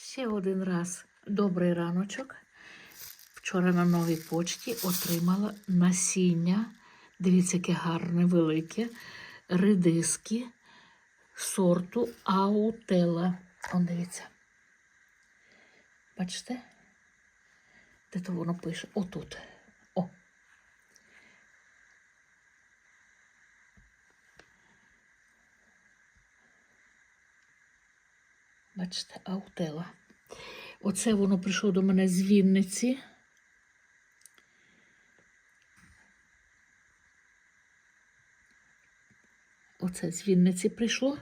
Ще один раз добрий раночок. Вчора на новій почті отримала насіння. Дивіться, яке гарне, велике. Редиски сорту Аутела. Он дивіться. Бачите? Де то воно пише? Отут. О. Бачите, аутела. Оце воно прийшло до мене з Вінниці. Оце з Вінниці прийшло.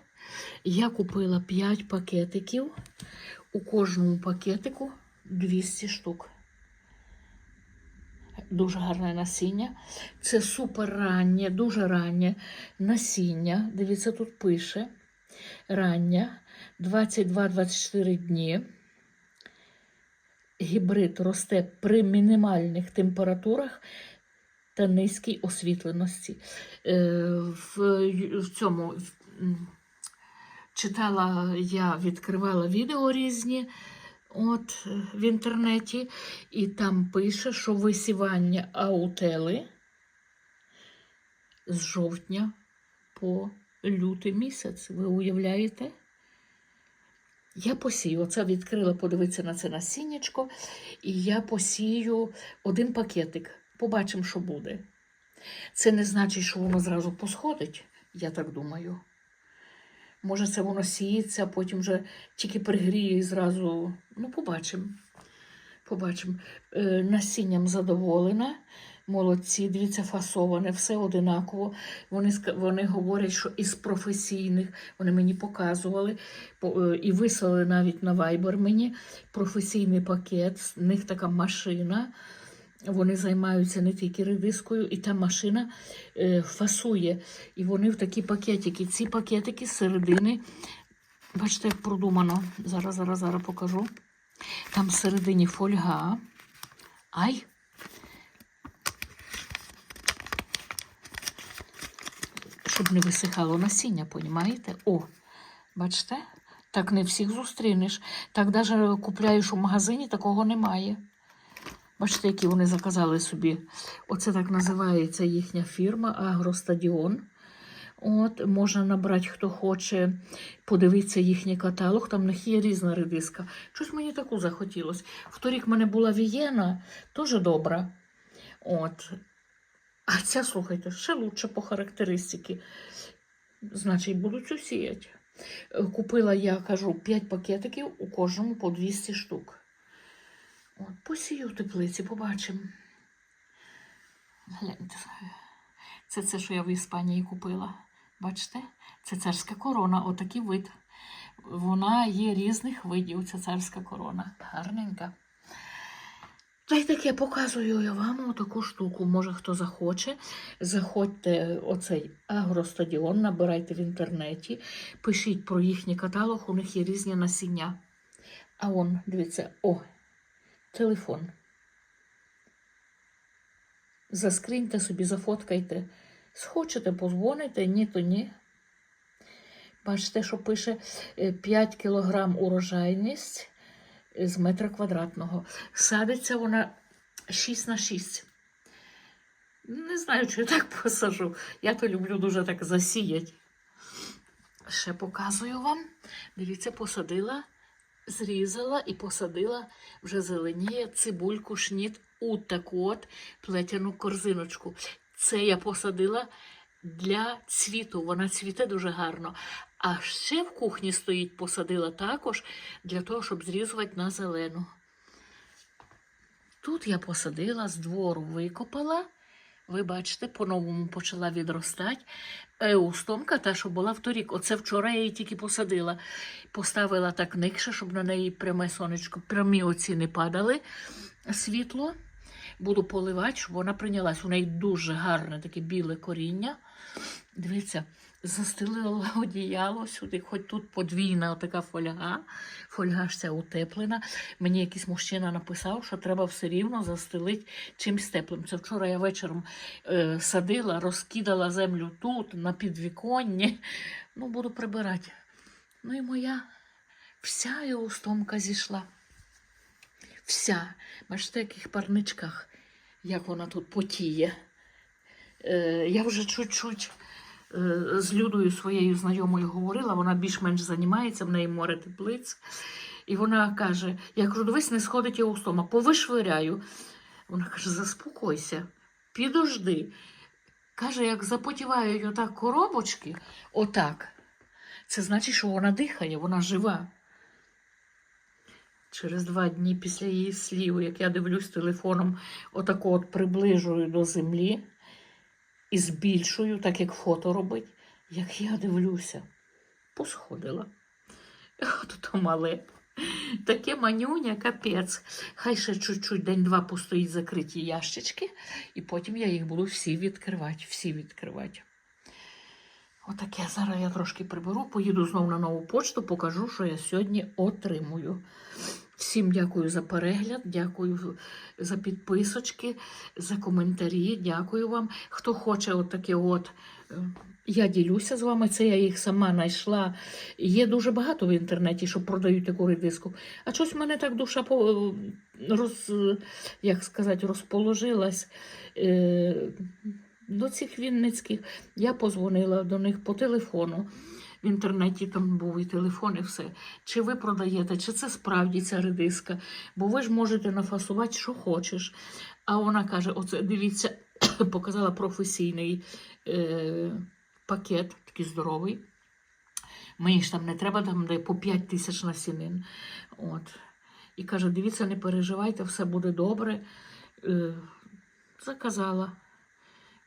Я купила 5 пакетиків. У кожному пакетику 200 штук. Дуже гарне насіння. Це супер раннє, дуже раннє насіння. Дивіться, тут пише. Рання 22-24 дні. Гібрид росте при мінімальних температурах та низькій освітленості. Е, В, цьому читала я, відкривала відео різні от, в інтернеті, і там пише, що висівання аутели з жовтня по лютий місяць. Ви уявляєте? Я посію. Оце відкрила подивитися на це насіннячко, і я посію один пакетик. Побачимо, що буде. Це не значить, що воно зразу посходить, я так думаю. Може, це воно сіється, а потім вже тільки пригріє і зразу. Ну, побачимо. Побачимо. Е, насінням задоволена. Молодці, дивіться, фасоване, все одинаково. Вони, вони говорять, що із професійних, вони мені показували е, і вислали навіть на Viber мені професійний пакет, з них така машина. Вони займаються не тільки редискою, і та машина е, фасує. І вони в такі пакетики. Ці пакетики з середини, бачите, як продумано. Зараз, зараз, зараз покажу. Там всередині фольга. Ай! Щоб не висихало насіння, понімаєте? О, бачите? Так не всіх зустрінеш. Так навіть купляєш у магазині, такого немає. Бачите, які вони заказали собі. Оце так називається їхня фірма Агростадіон. От, можна набрати, хто хоче, подивитися їхній каталог. Там в них є різна редиска. Щось мені таку захотілося. Вторік в мене була Вієна, теж добра. От. А ця, слухайте, ще лучше по характеристиці. Значить, буду цю сіяти. Купила я, кажу, 5 пакетиків, у кожному по 200 штук. От, посію в теплиці, побачимо. Гляньте. Це це, що я в Іспанії купила. Бачите? Це царська корона, отакий вид. Вона є різних видів, ця царська корона. Гарненька. Та й таке показую вам таку штуку. Може, хто захоче. Заходьте оцей агростадіон, набирайте в інтернеті, пишіть про їхній каталог, у них є різні насіння. А он, дивіться, о, телефон. Заскріньте собі, зафоткайте. Схочете, позвоните, ні, то ні. Бачите, що пише е, 5 кг урожайність з метра квадратного. Садиться вона 6 на 6. Не знаю, чи я так посажу. Я то люблю дуже так засіяти. Ще показую вам. Дивіться, посадила, зрізала і посадила вже зеленіє цибульку шніт у таку от плетяну корзиночку. Це я посадила для цвіту. Вона цвіте дуже гарно. А ще в кухні стоїть, посадила також для того, щоб зрізувати на зелену. Тут я посадила, з двору викопала. Ви бачите, по-новому почала відростати. Еустомка, та, що була вторік. Оце вчора я її тільки посадила. Поставила так никше, щоб на неї пряме сонечко, прямі оці не падали світло. Буду поливати, щоб вона прийнялась. У неї дуже гарне таке біле коріння. Дивіться, застелила одіяло сюди, хоч тут подвійна така фольга. Фольга ж ця утеплена. Мені якийсь мужчина написав, що треба все рівно застелити чимось теплим. Це вчора я вечором е, садила, розкидала землю тут, на підвіконні. Ну, буду прибирати. Ну і моя вся і устомка зійшла. Вся. Бачите, в яких парничках, як вона тут потіє. Е, я вже чуть-чуть е, з Людою своєю знайомою говорила, вона більш-менш займається, в неї море теплиць. І вона каже: я кажу, дивись, не сходить я устома, повишвиряю. Вона каже, заспокойся, підожди. Каже, як запотівають отак коробочки, отак. Це значить, що вона дихає, вона жива. Через два дні після її слів, як я дивлюсь телефоном, отако от приближую до землі і збільшую, так як фото робить, як я дивлюся, посходила. То мале. Таке манюня, капець. Хай ще чуть-чуть день-два постоїть закриті ящички, і потім я їх буду всі відкривати, всі відкривати. Отаке. Зараз я трошки приберу, поїду знову на нову почту, покажу, що я сьогодні отримую. Всім дякую за перегляд, дякую за підписочки, за коментарі. Дякую вам. Хто хоче отаке от. е, Я ділюся з вами, це я їх сама знайшла. Є дуже багато в інтернеті, що продають таку редиску. А щось в мене так душа по, роз, як сказати, розположилась е, до цих вінницьких. Я позвонила до них по телефону. В інтернеті там був і телефон, і все. Чи ви продаєте, чи це справді ця редиска? Бо ви ж можете нафасувати, що хочеш. А вона каже: оце дивіться, показала професійний е, пакет, такий здоровий. Мені ж там не треба, там де по 5 тисяч насінин. От. І каже: дивіться, не переживайте, все буде добре. Е, заказала.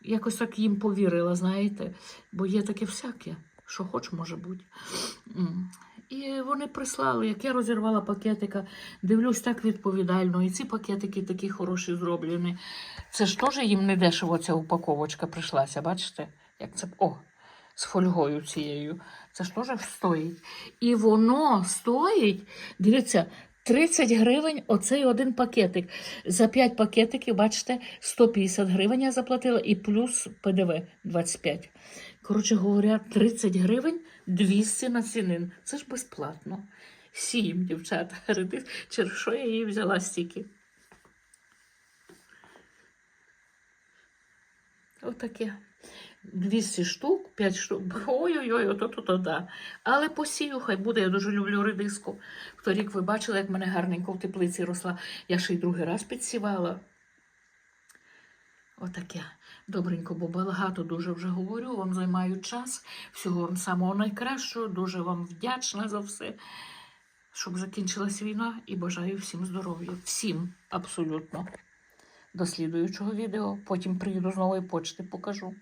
Якось так їм повірила, знаєте, бо є таке всяке, що хоч може бути. І вони прислали, як я розірвала пакетика, дивлюсь так відповідально. І ці пакетики такі хороші зроблені. Це ж теж їм не дешево ця упаковочка прийшлася, бачите? Як це о, з фольгою цією. Це ж теж стоїть. І воно стоїть, дивіться, 30 гривень оцей один пакетик. За 5 пакетиків, бачите, 150 гривень я заплатила і плюс ПДВ 25. Коротше говоря, 30 гривень 200 насінин. Це ж безплатно. Сім, дівчата. Через що я її взяла стільки? Отаке. 200 штук, 5 штук. Ой-ой-ой, ото то то да. Але посію, хай буде, я дуже люблю редиску. Торік ви бачили, як мене гарненько в теплиці росла. Я ще й другий раз підсівала. Отаке. Добренько, бо багато дуже вже говорю, вам займаю час. Всього вам самого найкращого, дуже вам вдячна за все, щоб закінчилась війна і бажаю всім здоров'я. Всім абсолютно. До слідуючого відео. Потім приїду з нової почти, покажу.